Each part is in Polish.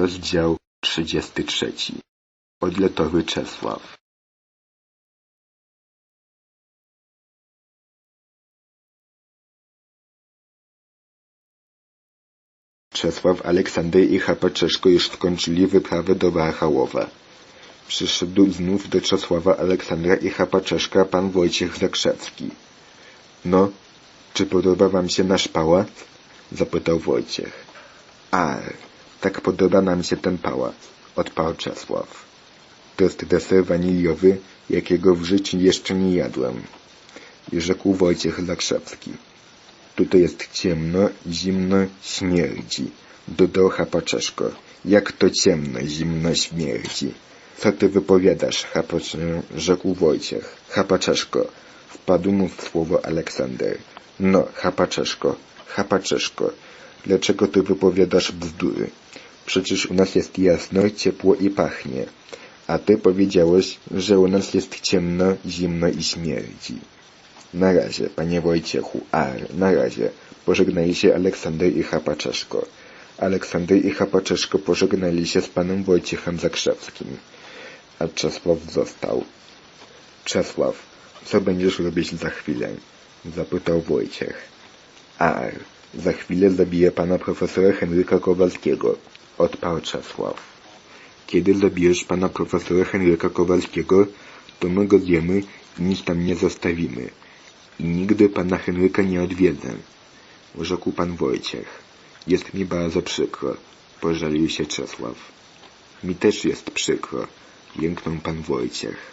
Rozdział 33. Odlotowy Czesław Czesław, Aleksander i Chapaczeszko już skończyli wyprawę do Warchałowa. Przyszedł znów do Czesława, Aleksandra i Chapaczeszka pan Wojciech Zakrzewski. No, czy podoba wam się nasz pałac? zapytał Wojciech. A, tak podoba nam się ten pałac, odparł Czesław. To jest deser waniliowy, jakiego w życiu jeszcze nie jadłem. Rzekł Wojciech Zakrzewski. Tutaj jest ciemno, zimno, śmierdzi. Dodał Chapaczeszko. Jak to ciemno, zimno, śmierdzi. Co ty wypowiadasz, Chapaczeszko? Rzekł Wojciech. Chapaczeszko. Wpadł mu w słowo Aleksander. No, Chapaczeszko, Chapaczeszko. Dlaczego ty wypowiadasz bzdury? Przecież u nas jest jasno, ciepło i pachnie. A ty powiedziałeś, że u nas jest ciemno, zimno i śmierdzi. Na razie, panie Wojciechu, ar, na razie. Pożegnali się Aleksander i Chapaczeszko. Aleksander i Chapaczeszko pożegnali się z panem Wojciechem Zakrzewskim. A Czesław został. Czesław, co będziesz robić za chwilę? Zapytał Wojciech. Ar, za chwilę zabiję pana profesora Henryka Kowalskiego, odparł Czesław. Kiedy zabijesz pana profesora Henryka Kowalskiego, to my go zjemy i nic tam nie zostawimy. I nigdy pana Henryka nie odwiedzę, rzekł pan Wojciech. Jest mi bardzo przykro, pożalił się Czesław. Mi też jest przykro, jęknął pan Wojciech.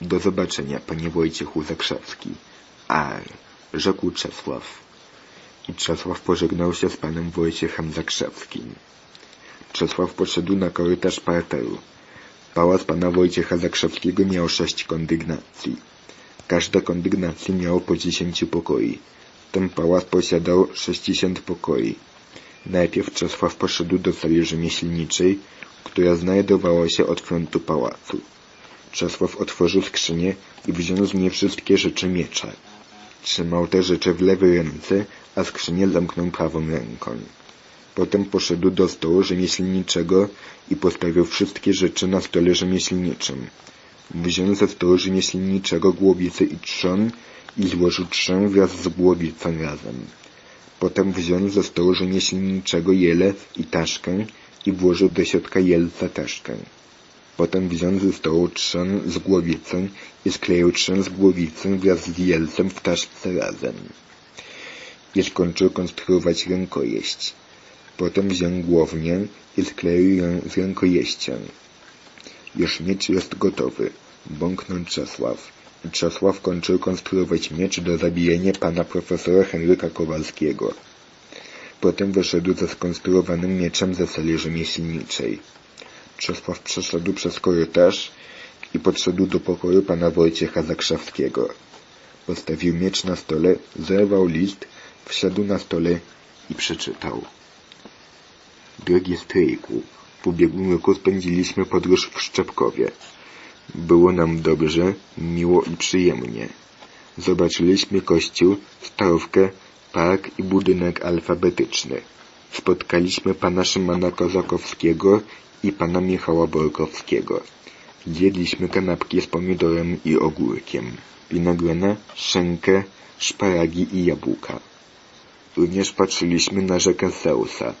Do zobaczenia, panie Wojciechu Zakrzewski. Ar, rzekł Czesław. Czesław pożegnał się z panem Wojciechem Zakrzewskim. Czesław poszedł na korytarz parteru. Pałac pana Wojciecha Zakrzewskiego miał sześć kondygnacji. Każda kondygnacja miała po dziesięciu pokoi. Ten pałac posiadał sześćdziesiąt pokoi. Najpierw Czesław poszedł do sali rzemieślniczej, która znajdowała się od frontu pałacu. Czesław otworzył skrzynię i wziął z niej wszystkie rzeczy miecza. Trzymał te rzeczy w lewej ręce, a skrzynię zamknął prawą ręką. Potem poszedł do stołu rzemieślniczego i postawił wszystkie rzeczy na stole rzemieślniczym. Wziął ze stołu rzemieślniczego głowicę i trzon i złożył trzon wraz z głowicą razem. Potem wziął ze stołu rzemieślniczego jelec i taszkę i włożył do środka jelca taszkę. Potem wziął ze stołu trzon z głowicą i skleił trzon z głowicą wraz z jelcem w taszce razem. I skończył konstruować rękojeść. Potem wziął głownię i skleił ją z rękojeścią. Już miecz jest gotowy, bąknął Czesław. Czesław kończył konstruować miecz do zabijania pana profesora Henryka Kowalskiego. Potem wyszedł ze skonstruowanym mieczem ze sali rzemieślniczej. Czesław przeszedł przez korytarz i podszedł do pokoju pana Wojciecha Zakrzewskiego. Postawił miecz na stole, zerwał list, wsiadł na stole i przeczytał. Drogi stryjku, w ubiegłym roku spędziliśmy podróż w Szczepkowie. Było nam dobrze, miło i przyjemnie. Zobaczyliśmy kościół, starówkę, park i budynek alfabetyczny. Spotkaliśmy pana Szymana Kozakowskiego i pana Michała Borkowskiego. Zjedliśmy kanapki z pomidorem i ogórkiem, winogrona, szynkę, szparagi i jabłka. Również patrzyliśmy na rzekę Zeusa.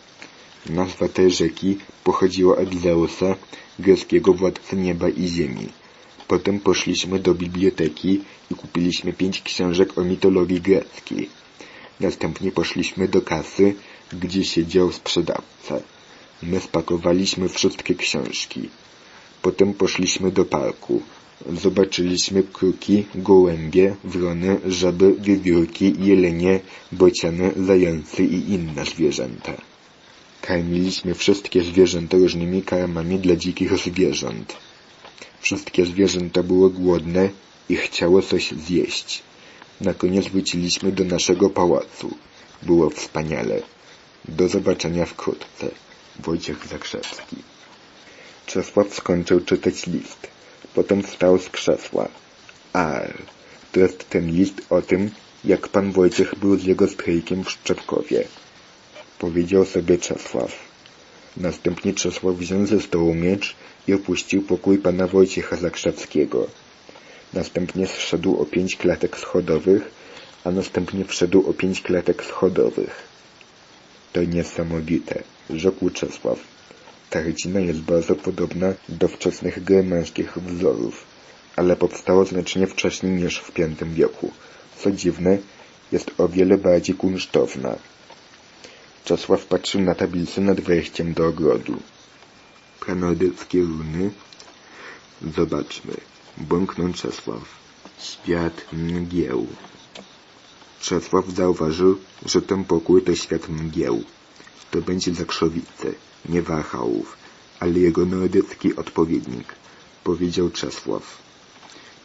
Nazwa tej rzeki pochodziła od Zeusa, greckiego władcy nieba i ziemi. Potem poszliśmy do biblioteki i kupiliśmy pięć książek o mitologii greckiej. Następnie poszliśmy do kasy, gdzie siedział sprzedawca. My spakowaliśmy wszystkie książki. Potem poszliśmy do parku. Zobaczyliśmy kruki, gołębie, wrony, żaby, wiewiórki, jelenie, bociany, zające i inne zwierzęta. Karmiliśmy wszystkie zwierzęta różnymi karmami dla dzikich zwierząt. Wszystkie zwierzęta były głodne i chciały coś zjeść. Na koniec wróciliśmy do naszego pałacu. Było wspaniale. Do zobaczenia wkrótce. Wojciech Zakrzewski. Czesław skończył czytać list. Potem wstał z krzesła. Ar, to jest ten list o tym, jak pan Wojciech był z jego stryjkiem w Szczepkowie. Powiedział sobie Czesław. Następnie Czesław wziął ze stołu miecz i opuścił pokój pana Wojciecha Zakrzewskiego. Następnie zszedł o pięć klatek schodowych, a następnie wszedł o pięć klatek schodowych. To niesamowite, rzekł Czesław. Ta rycina jest bardzo podobna do wczesnych germańskich wzorów, ale powstała znacznie wcześniej niż w V wieku. Co dziwne, jest o wiele bardziej kunsztowna. Czesław patrzył na tablicę nad wejściem do ogrodu. Pranordyckie runy. Zobaczmy. Bąknął Czesław. Świat mgieł. Czesław zauważył, że ten pokój to świat mgieł. To będzie Zakrzowice, nie Wachałów, ale jego nordycki odpowiednik, powiedział Czesław.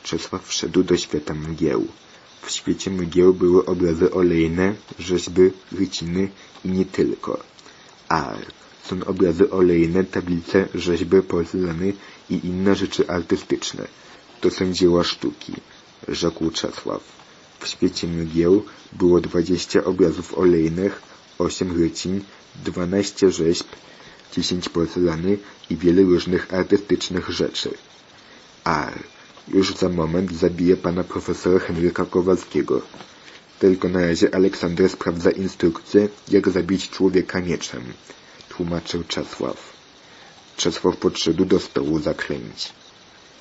Czesław wszedł do świata mgieł. W świecie mgieł były obrazy olejne, rzeźby, ryciny i nie tylko. A, są obrazy olejne, tablice, rzeźby, porcelany i inne rzeczy artystyczne. To są dzieła sztuki, rzekł Czesław. W świecie mgieł było dwadzieścia obrazów olejnych, osiem rycin, dwanaście rzeźb, dziesięć porcelany i wiele różnych artystycznych rzeczy. A, już za moment zabiję pana profesora Henryka Kowalskiego. Tylko na razie Aleksander sprawdza instrukcję, jak zabić człowieka mieczem, tłumaczył Czesław. Czesław podszedł do stołu zaklęć.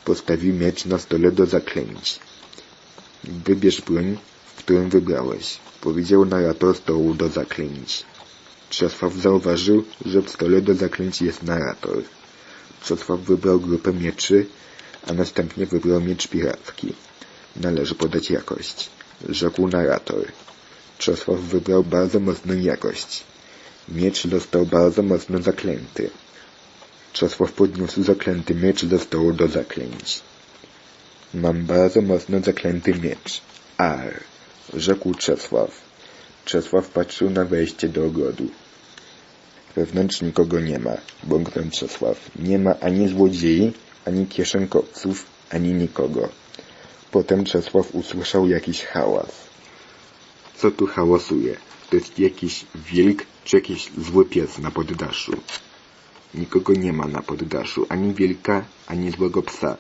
Postawił miecz na stole do zaklęć. Wybierz broń, w którą wybrałeś, powiedział narrator stołu do zaklęć. Czesław zauważył, że w stole do zaklęć jest narrator. Czesław wybrał grupę mieczy, a następnie wybrał miecz piracki. Należy podać jakość, rzekł narrator. Czesław wybrał bardzo mocną jakość. Miecz został bardzo mocno zaklęty. Czesław podniósł zaklęty miecz do stołu do zaklęć. Mam bardzo mocno zaklęty miecz. Ar, rzekł Czesław. Czesław patrzył na wejście do ogrodu. Wewnątrz nikogo nie ma, bąknął Czesław. Nie ma ani złodziei, ani kieszonkowców, ani nikogo. Potem Czesław usłyszał jakiś hałas. Co tu hałasuje? To jest jakiś wilk czy jakiś zły pies na poddaszu? Nikogo nie ma na poddaszu, ani wilka, ani złego psa.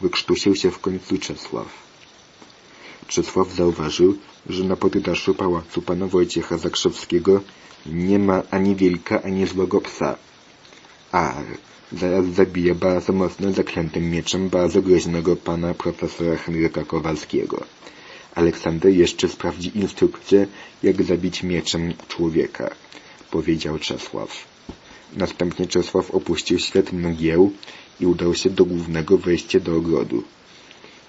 Wykrztusił się w końcu Czesław. Czesław zauważył, że na poddaszu pałacu pana Wojciecha Zakrzewskiego nie ma ani wilka, ani złego psa. Ar, zaraz zabije bardzo mocno zaklętym mieczem bardzo groźnego pana profesora Henryka Kowalskiego. Aleksander jeszcze sprawdzi instrukcję, jak zabić mieczem człowieka, powiedział Czesław. Następnie Czesław opuścił świat mgieł i udał się do głównego wejścia do ogrodu.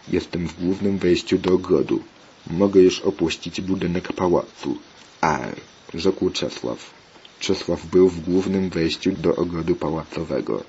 Jestem w głównym wejściu do ogrodu. Mogę już opuścić budynek pałacu. Ar, rzekł Czesław. Czesław był w głównym wejściu do ogrodu pałacowego.